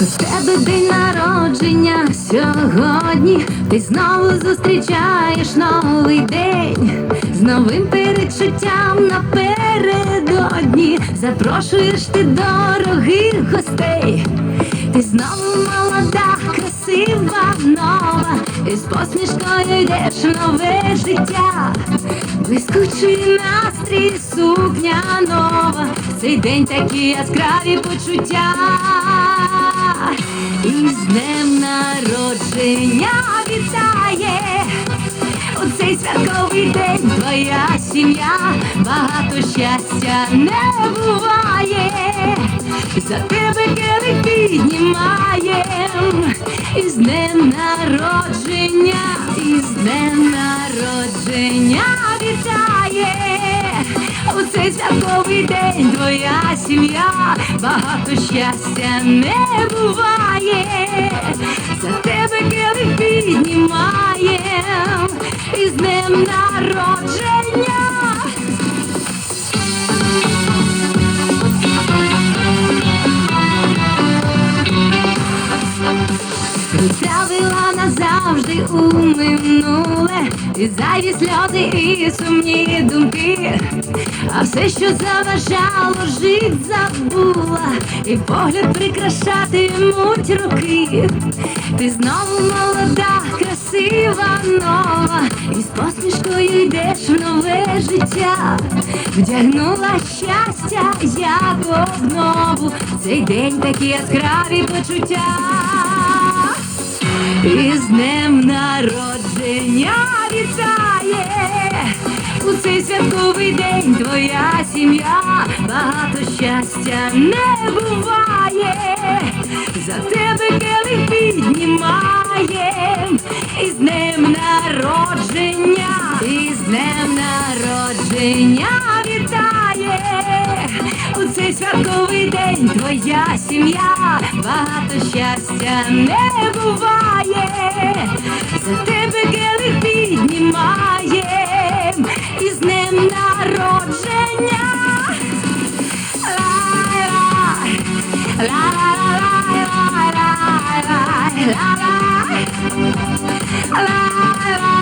У тебе день народження сьогодні. Ти знову зустрічаєш новий день з новим передчуттям напередодні. Запрошуєш ти дорогих гостей. Ти знову молода, красива, нова, і з посмішкою йдеш в нове життя. Блискучий настрій, сукня нова. Цей день такі яскраві почуття. І з днем народження вітає. У цей святковий день твоя сім'я багато щастя не буває. За тебе келих піднімаєм. І з днем народження, і з днем народження вітає. Цей святковий день твоя сім'я багато щастя не буває. За тебе келих. І з днем народження. Відправила назавжди у минуле і зайві сльози і сумні думки, все, що заважало, жить забула, і погляд прикрашатимуть роки. Ти знову молода, красива, нова, і з посмішкою йдеш в нове життя, вдягнула щастя, як обнову. Цей день такі яскраві почуття. І з днем народження святковий день твоя сім'я багато щастя не буває. За тебе келих піднімаєм і з днем народження, і з днем народження вітає у цей святковий день твоя сім'я багато щастя не буває. la la la la